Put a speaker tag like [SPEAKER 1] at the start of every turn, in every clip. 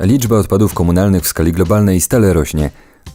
[SPEAKER 1] Liczba odpadów komunalnych w skali globalnej stale rośnie.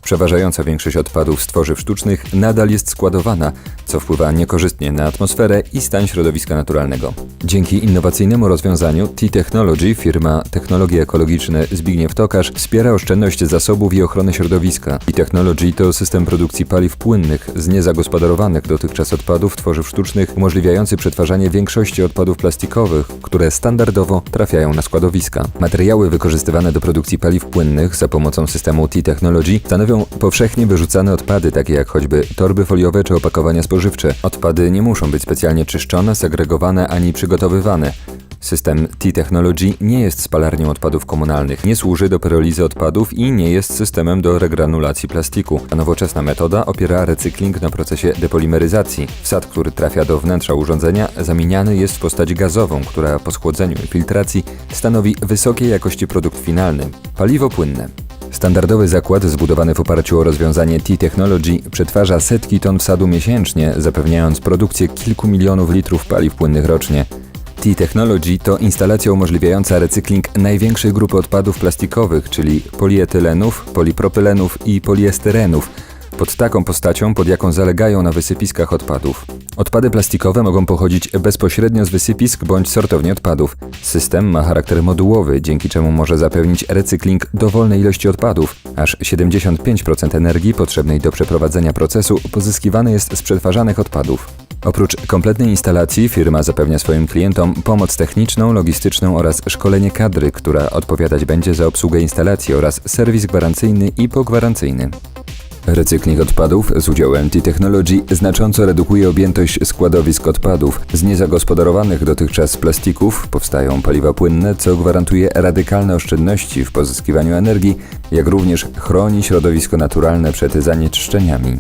[SPEAKER 1] Przeważająca większość odpadów z tworzyw sztucznych nadal jest składowana, co wpływa niekorzystnie na atmosferę i stan środowiska naturalnego. Dzięki innowacyjnemu rozwiązaniu T-Technology firma Technologie Ekologiczne Zbigniew Tokarz wspiera oszczędność zasobów i ochronę środowiska. T-Technology to system produkcji paliw płynnych z niezagospodarowanych dotychczas odpadów tworzyw sztucznych, umożliwiający przetwarzanie większości odpadów plastikowych, które standardowo trafiają na składowiska. Materiały wykorzystywane do produkcji paliw płynnych za pomocą systemu T-Technology stanowią powszechnie wyrzucane odpady, takie jak choćby torby foliowe czy opakowania spożywcze. Odpady nie muszą być specjalnie czyszczone, segregowane ani przygotowywane. System T-Technology nie jest spalarnią odpadów komunalnych, nie służy do perolizy odpadów i nie jest systemem do regranulacji plastiku. A nowoczesna metoda opiera recykling na procesie depolimeryzacji. Wsad, który trafia do wnętrza urządzenia, zamieniany jest w postać gazową, która po schłodzeniu i filtracji stanowi wysokiej jakości produkt finalny paliwo płynne. Standardowy zakład zbudowany w oparciu o rozwiązanie T-Technology przetwarza setki ton wsadu miesięcznie, zapewniając produkcję kilku milionów litrów paliw płynnych rocznie. T-Technology to instalacja umożliwiająca recykling największej grupy odpadów plastikowych, czyli polietylenów, polipropylenów i poliestyrenów, pod taką postacią, pod jaką zalegają na wysypiskach odpadów. Odpady plastikowe mogą pochodzić bezpośrednio z wysypisk bądź sortowni odpadów. System ma charakter modułowy, dzięki czemu może zapewnić recykling dowolnej ilości odpadów. Aż 75% energii potrzebnej do przeprowadzenia procesu pozyskiwane jest z przetwarzanych odpadów. Oprócz kompletnej instalacji, firma zapewnia swoim klientom pomoc techniczną, logistyczną oraz szkolenie kadry, która odpowiadać będzie za obsługę instalacji oraz serwis gwarancyjny i pogwarancyjny. Recykling odpadów z udziałem T-Technology znacząco redukuje objętość składowisk odpadów. Z niezagospodarowanych dotychczas plastików powstają paliwa płynne, co gwarantuje radykalne oszczędności w pozyskiwaniu energii, jak również chroni środowisko naturalne przed zanieczyszczeniami.